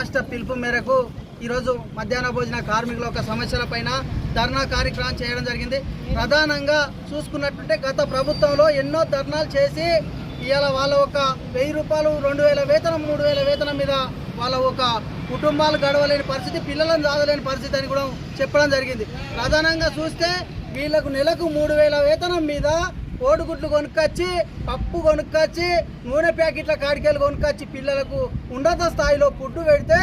రాష్ట్ర పిలుపు మేరకు ఈరోజు మధ్యాహ్న భోజన కార్మికుల యొక్క సమస్యల పైన ధర్నా కార్యక్రమం చేయడం జరిగింది. ప్రధానంగా చూసుకున్నట్టుంటే గత ప్రభుత్వంలో ఎన్నో ధర్నాలు చేసి ఇవాళ వాళ్ళ ఒక వెయ్యి రూపాయలు రెండు వేల వేతనం మూడు వేల వేతనం మీద వాళ్ళ ఒక కుటుంబాలు గడవలేని పరిస్థితి పిల్లలను చదవలేని పరిస్థితి అని కూడా చెప్పడం జరిగింది. ప్రధానంగా చూస్తే వీళ్ళకు నెలకు మూడు వేల వేతనం మీద కోడిగుడ్లు కొనుక్కొచ్చి పప్పు కొనుక్కొచ్చి నూనె ప్యాకెట్ల కాడికెళ్ళి కొనుక్కొచ్చి పిల్లలకు ఉన్నత స్థాయిలో ఫుడ్ పెడితే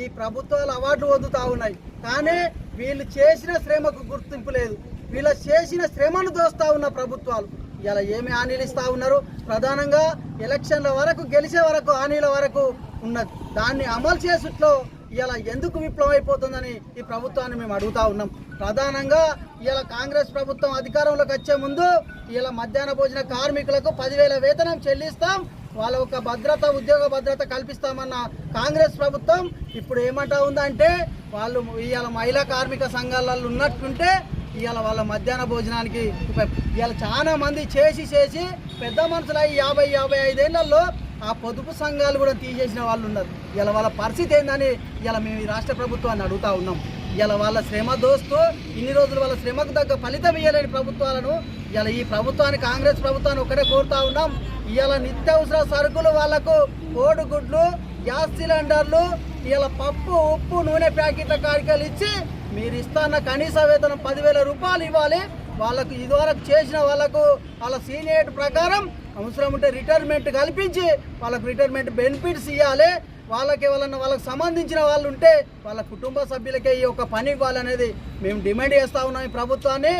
ఈ ప్రభుత్వాలు అవార్డులు పొందుతా ఉన్నాయి. కానీ వీళ్ళు చేసిన శ్రమకు గుర్తింపు లేదు. వీళ్ళ చేసిన శ్రమను దోస్తా ఉన్న ప్రభుత్వాలు. ఇలా ఏమి హామీలు ఇస్తూ ఉన్నారు? ప్రధానంగా ఎలక్షన్ల వరకు గెలిచే వరకు హామీల వరకు ఉన్నది. దాన్ని అమలు చేసుట్లో ఇలా ఎందుకు విప్లవం అయిపోతుందని ఈ ప్రభుత్వాన్ని మేము అడుగుతా ఉన్నాం. ప్రధానంగా ఇలా కాంగ్రెస్ ప్రభుత్వం అధికారంలోకి వచ్చే ముందు ఇలా మధ్యాహ్న భోజన కార్మికులకు పదివేల వేతనం చెల్లిస్తాం. వాళ్ళ ఒక భద్రత ఉద్యోగ భద్రత కల్పిస్తామన్న కాంగ్రెస్ ప్రభుత్వం ఇప్పుడు ఏమంటా ఉందంటే వాళ్ళు ఇవాళ మహిళా కార్మిక సంఘాలలో ఉన్నట్టుంటే ఇవాళ వాళ్ళ మధ్యాహ్న భోజనానికి ఇవాళ చాలా మంది చేసి చేసి పెద్ద మనుషులు అయ్యి యాభై యాభై ఐదేళ్ళలో ఆ పొదుపు సంఘాలు కూడా తీసేసిన వాళ్ళు ఉన్నారు. ఇలా వాళ్ళ పరిస్థితి ఏందని ఇలా మేము ఈ రాష్ట్ర ప్రభుత్వాన్ని అడుగుతా ఉన్నాం. ఇలా వాళ్ళ శ్రమ దోస్తూ ఇన్ని రోజులు వాళ్ళ శ్రమకు తగ్గ ఫలితం ఇవ్వలేని ప్రభుత్వాలను ఇలా ఈ ప్రభుత్వాన్ని కాంగ్రెస్ ప్రభుత్వాన్ని ఒకటే కోరుతా ఉన్నాం. ఇవాళ నిత్యావసర సరుకులు వాళ్ళకు కోడిగుడ్లు గ్యాస్ సిలిండర్లు ఇలా పప్పు ఉప్పు నూనె ప్యాకెట్ల కాడికలు ఇచ్చి మీరు ఇస్తాన్న కనీస వేతనం పదివేల రూపాయలు ఇవ్వాలి. వాళ్ళకు ఇదివరకు చేసిన వాళ్ళకు వాళ్ళ సీనియర్ ప్రకారం అవసరం ఉంటే రిటైర్మెంట్ కల్పించి వాళ్ళకు రిటైర్మెంట్ బెనిఫిట్స్ ఇవ్వాలి. వాళ్ళకి ఎవరన్నా వాళ్ళకి సంబంధించిన వాళ్ళు ఉంటే వాళ్ళ కుటుంబ సభ్యులకే ఈ యొక్క పని ఇవ్వాలనేది మేము డిమాండ్ చేస్తూ ఉన్నాం ఈ ప్రభుత్వాన్ని.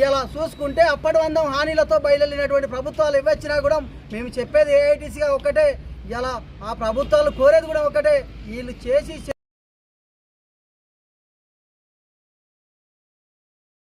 ఇలా చూసుకుంటే అప్పటి వందం హామీలతో బయలుదేరినటువంటి ప్రభుత్వాలు ఇవ్వచ్చినా కూడా మేము చెప్పేది ఏఐటీసీగా ఒకటే. ఇలా ఆ ప్రభుత్వాలు కోరేది కూడా ఒకటే. వీళ్ళు చేసి